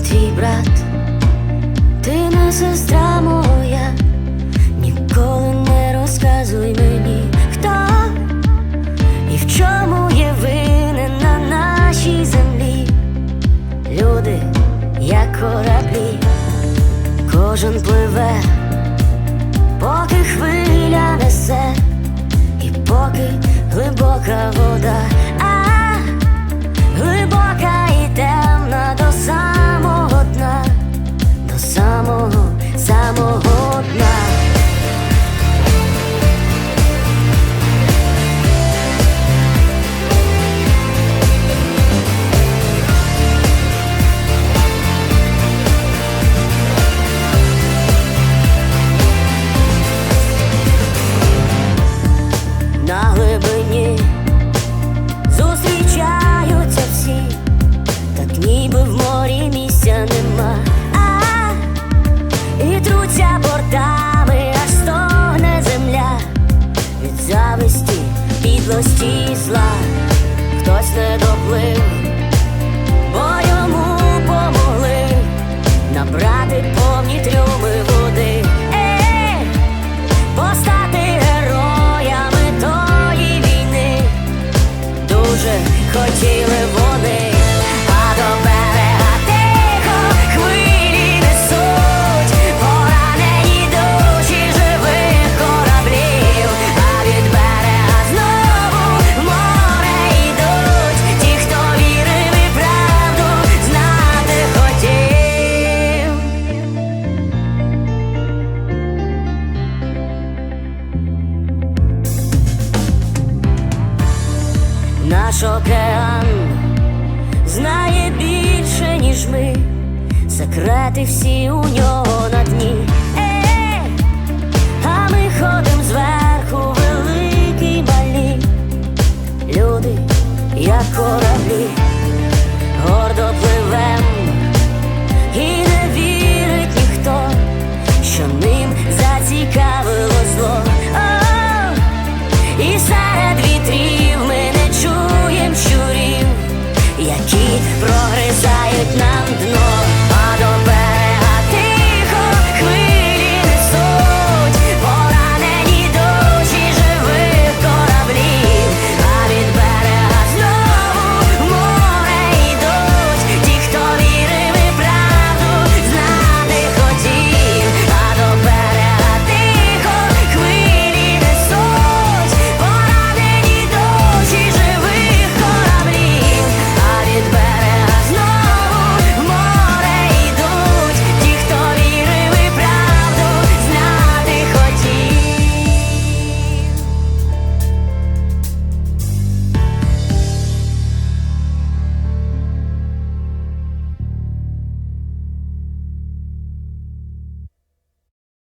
твій брат, ти не сестра моя, ніколи не розказуй мені, хто і в чому є винен на нашій землі. Люди, як кораблі, кожен пливе, поки хвиля несе, і поки глибока вода, підлості зла, хтось не доплив, Наш океан знає більше, ніж ми, секрети всі у нього.